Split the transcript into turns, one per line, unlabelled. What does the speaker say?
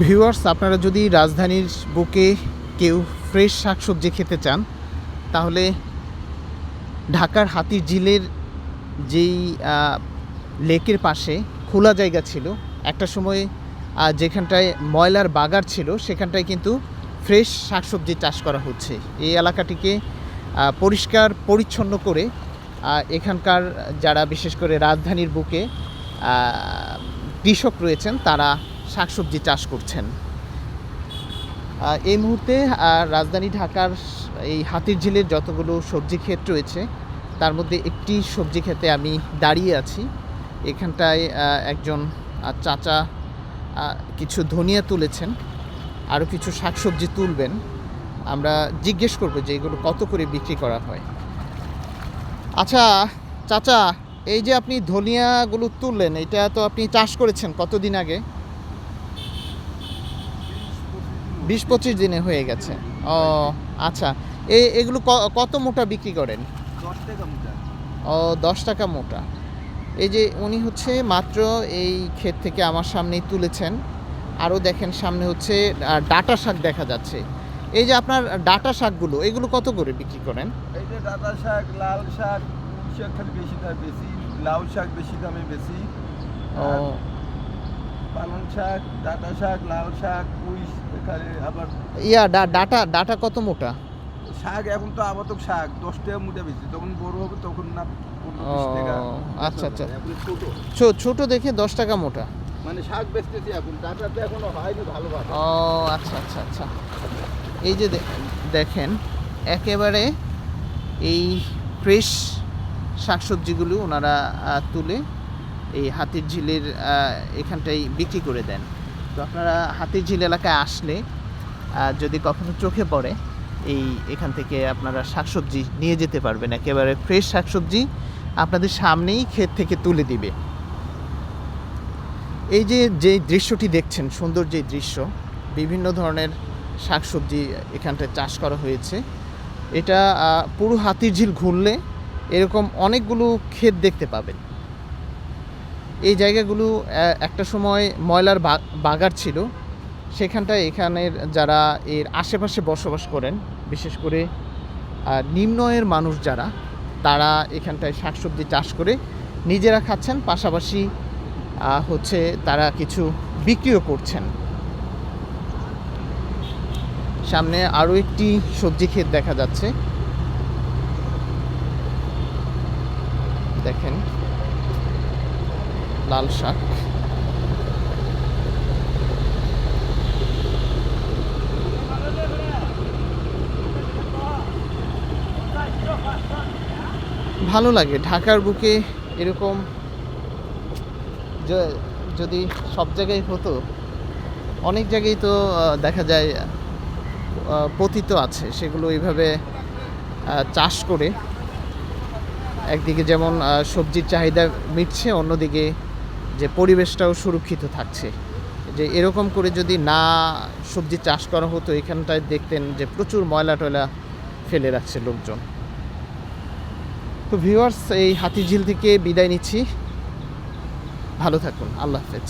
Viewers আপনারা যদি রাজধানীর বুকে কেউ ফ্রেশ শাকসবজি খেতে চান, তাহলে ঢাকার হাতির ঝিলের যেই লেকের পাশে খোলা জায়গা ছিল, একটা সময় যেখানটায় ময়লার বাগার ছিল, সেখানটায় কিন্তু ফ্রেশ শাকসবজি চাষ করা হচ্ছে। এই এলাকাটিকে পরিষ্কার, পরিচ্ছন্ন করে এখানকার যারা বিশেষ করে রাজধানীর বুকে কৃষক রয়েছেন, তারা শাকসবজি চাষ করছেন। এই মুহূর্তে রাজধানী ঢাকার এই হাতির ঝিলের যতগুলো সবজি ক্ষেত রয়েছে, তার মধ্যে একটি সবজি ক্ষেতে আমি দাঁড়িয়ে আছি। এখানটায় একজন চাচা কিছু ধনিয়া তুলেছেন, আরও কিছু শাকসবজি তুলবেন। আমরা জিজ্ঞেস করব যে এগুলো কত করে বিক্রি করা হয়। আচ্ছা চাচা, এই যে আপনি ধনিয়াগুলো তুললেন, এটা তো আপনি চাষ করেছেন কতদিন আগে? বিশ পঁচিশ দিনে হয়ে গেছে। ও আচ্ছা। এই এগুলো কত মোটা বিক্রি করেন? ও দশ টাকা মোটা। এই যে উনি হচ্ছে মাত্র এই ক্ষেত থেকে আমার সামনেই তুলেছেন। আরও দেখেন সামনে হচ্ছে ডাটা শাক দেখা যাচ্ছে। এই যে আপনার ডাটা শাকগুলো এগুলো কত করে বিক্রি করেন?
এই যে ডাটা শাক লাল শাক শাক বেশি দামে বেশি লাউ শাক বেশি দামে বেশি।
ও।
পালং শাক ডাটা শাক লাল শাক পুঁই আবার
ইয়া ডাটা ডাটা কত মোটা?
শাক এখন তো আপাতত শাক দশ টাকা মুঠে বেশি। যখন বড় হবে তখন না
আচ্ছা, আচ্ছা।
ছোট।
ছোট দেখে দশ টাকা মোটা।
মানে শাক বেচতেছি এখন ডাটাতে এখনও হয়নি ভালোভাবে
ও আচ্ছা আচ্ছা আচ্ছা। এই যে দেখেন একেবারে এই ফ্রেশ শাকসবজিগুলো ওনারা তুলে এই হাতির ঝিলের আহ, এখানটায় বিক্রি করে দেন। তো আপনারা হাতির ঝিল এলাকায় আসলে যদি কখনো চোখে পড়ে এই এখান থেকে আপনারা শাকসবজি নিয়ে যেতে পারবেন। একেবারে ফ্রেশ শাকসবজি আপনাদের সামনেই ক্ষেত থেকে তুলে দিবে। এই যে যে দৃশ্যটি দেখছেন সুন্দর যে দৃশ্য বিভিন্ন ধরনের শাকসবজি এখানটায় চাষ করা হয়েছে। এটা পুরো হাতির ঝিল ঘুরলে এরকম অনেকগুলো ক্ষেত দেখতে পাবেন। এই জায়গাগুলো একটা সময় ময়লার বাগার ছিল। সেখানটায় এখানের যারা এর আশেপাশে বসবাস করেন বিশেষ করে আহ, নিম্ন আয়ের মানুষ যারা তারা এখানটায় শাকসবজি চাষ করে নিজেরা খাচ্ছেন। পাশাপাশি হচ্ছে তারা কিছু বিক্রিও করছেন। সামনে আরও একটি সবজি ক্ষেত দেখা যাচ্ছে। দেখেন। লাল শাক। ভালো লাগে, ঢাকার বুকে এরকম যদি সব জায়গায় হতো, অনেক জায়গায় তো দেখা যায় পতিত আছে, সেগুলো এইভাবে চাষ করে। একদিকে যেমন সবজির চাহিদা মিটছে, অন্যদিকে যে পরিবেশটাও সুরক্ষিত থাকছে। যে এরকম করে যদি না সবজি চাষ করা হতো, এখানটায় দেখতেন যে প্রচুর ময়লা টয়লা ফেলে রাখছে লোকজন। তো ভিউয়ার্স এই হাতিঝিল থেকে বিদায় নিচ্ছি। ভালো থাকুন, আল্লাহ হাফেজ।